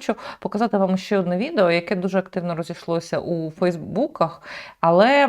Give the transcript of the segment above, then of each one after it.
хочу показати вам ще одне відео, яке дуже активно розійшлося у Фейсбуках, але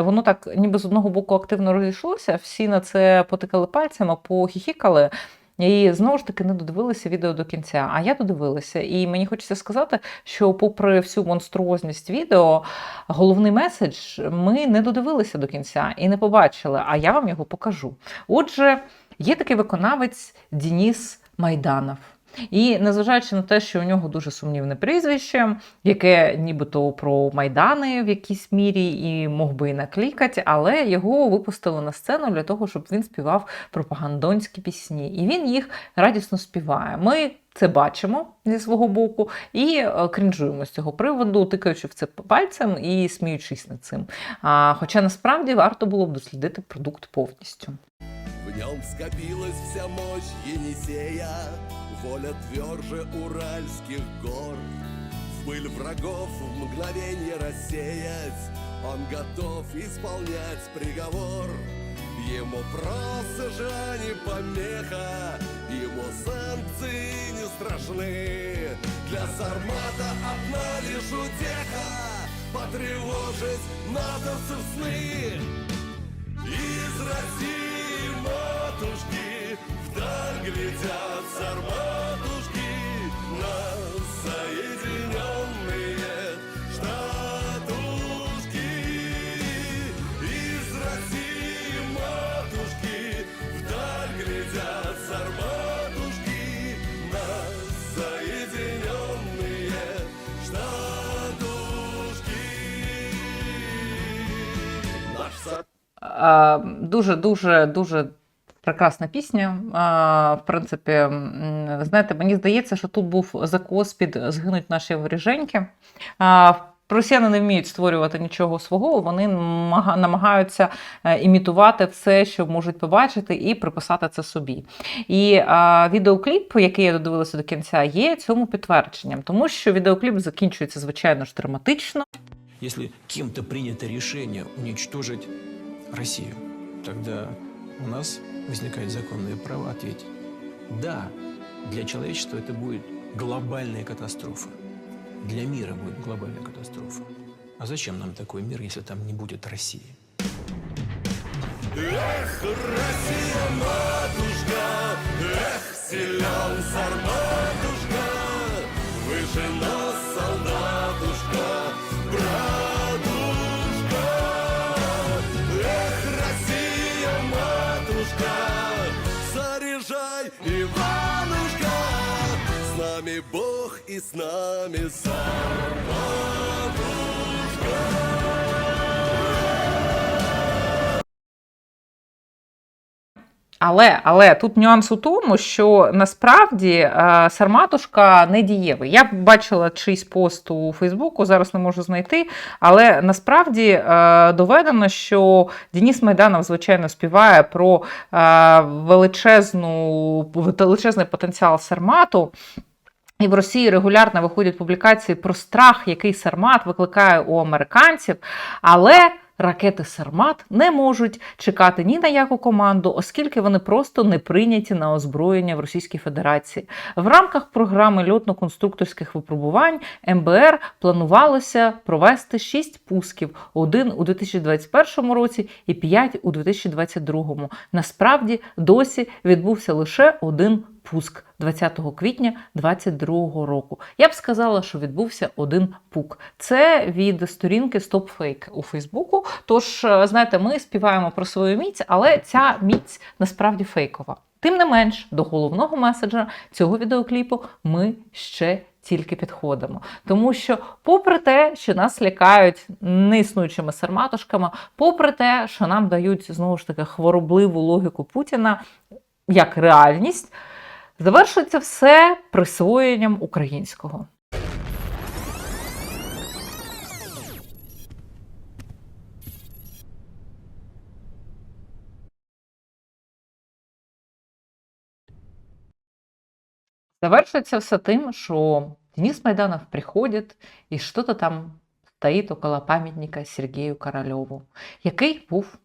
воно так ніби з одного боку активно розійшлося, всі на це потикали пальцями, похіхікали. І знову ж таки не додивилися відео до кінця. А я додивилася. І мені хочеться сказати, що, попри всю монструозність відео, головний меседж ми не додивилися до кінця і не побачили, а я вам його покажу. Отже, є такий виконавець Дініс Майданов. І незважаючи на те, що у нього дуже сумнівне прізвище, яке нібито про майдани в якійсь мірі і мог би і наклікати, але його випустили на сцену для того, щоб він співав пропагандонські пісні. І він їх радісно співає. Ми це бачимо зі свого боку і е, крінжуємо з цього приводу, тикаючи в це пальцем і сміючись над цим. А, хоча насправді варто було б дослідити продукт повністю. В нем скопилась вся мощь Енисея, Воля тверже уральских гор. В пыль врагов в мгновенье рассеять Он готов исполнять приговор. Ему просто же не помеха, Ему санкции не страшны. Для Сармата одна лишь утеха Потревожить натовцев сны. Из России А, Дуже, прекрасна пісня. В принципі, знаєте, мені здається, що тут був закос під згинуть наші воріженьки. Росіяни не вміють створювати нічого свого, вони намагаються е, імітувати все, що можуть побачити, і приписати це собі. І а, відеокліп, який я додивилася до кінця, є цьому підтвердженням, тому що відеокліп закінчується, звичайно ж, драматично. Если кем-то принято решение уничтожить Россию, тогда у нас возникает законное право ответить. Да, для человечества это будет глобальная катастрофа. Для мира будет глобальная катастрофа. А зачем нам такой мир, если там не будет России? Эх, Россия, матушка, эх, силен сарматушка, нами Бог и с нами Але, але тут нюанс у тому, що насправді е, Сарматушка не дієвий. Я бачила чийсь пост у Фейсбуку, зараз не можу знайти. Але насправді е, доведено, що Дініс Майданов, звичайно, співає про е, величезну, величезний потенціал Сармату. І в Росії регулярно виходять публікації про страх, який Сармат викликає у американців. Але ракети Сармат не можуть чекати ні на яку команду, оскільки вони просто не прийняті на озброєння в Російській Федерації. В рамках програми льотно-конструкторських випробувань МБР планувалося провести 6 пусків: один у 2021 році і 5 у 2022. Насправді досі відбувся лише один пуск 20 квітня 2022 року. Я б сказала, що відбувся один пук. Це від сторінки Stop Fake у Фейсбуку. Тож, е, знаєте, ми співаємо про свою міць, але ця міць насправді фейкова. Тим не менш, до головного меседжа цього відеокліпу ми ще тільки підходимо. Тому що, попри те, що нас лякають неіснуючими сарматушками, попри те, що нам дають знову ж таки хворобливу логіку Путіна як реальність, завершується все присвоєнням українського. Завершується все тим, що Денис Майданов приходить і що-то там стоїть около пам'ятника Сергію Корольову, який був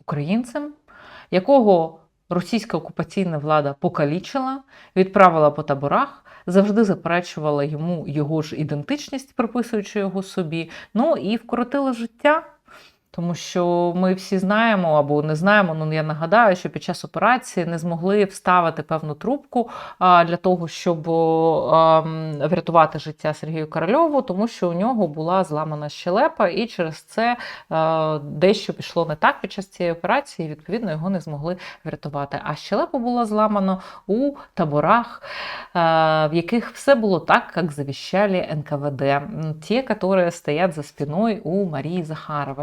українцем, якого російська окупаційна влада покалічила, відправила по таборах, завжди заперечувала йому його ж ідентичність, приписуючи його собі. Ну і вкоротила життя. Тому що ми всі знаємо або не знаємо, ну я нагадаю, що під час операції не змогли вставити певну трубку для того, щоб о, врятувати життя Сергію Корольову, тому що у нього була зламана щелепа, і через це е, дещо пішло не так під час цієї операції, і відповідно його не змогли врятувати. А щелепу було зламано у таборах, е, в яких все було так, як завіщали НКВД. Ті, які стоять за спиною у Марії Захарової.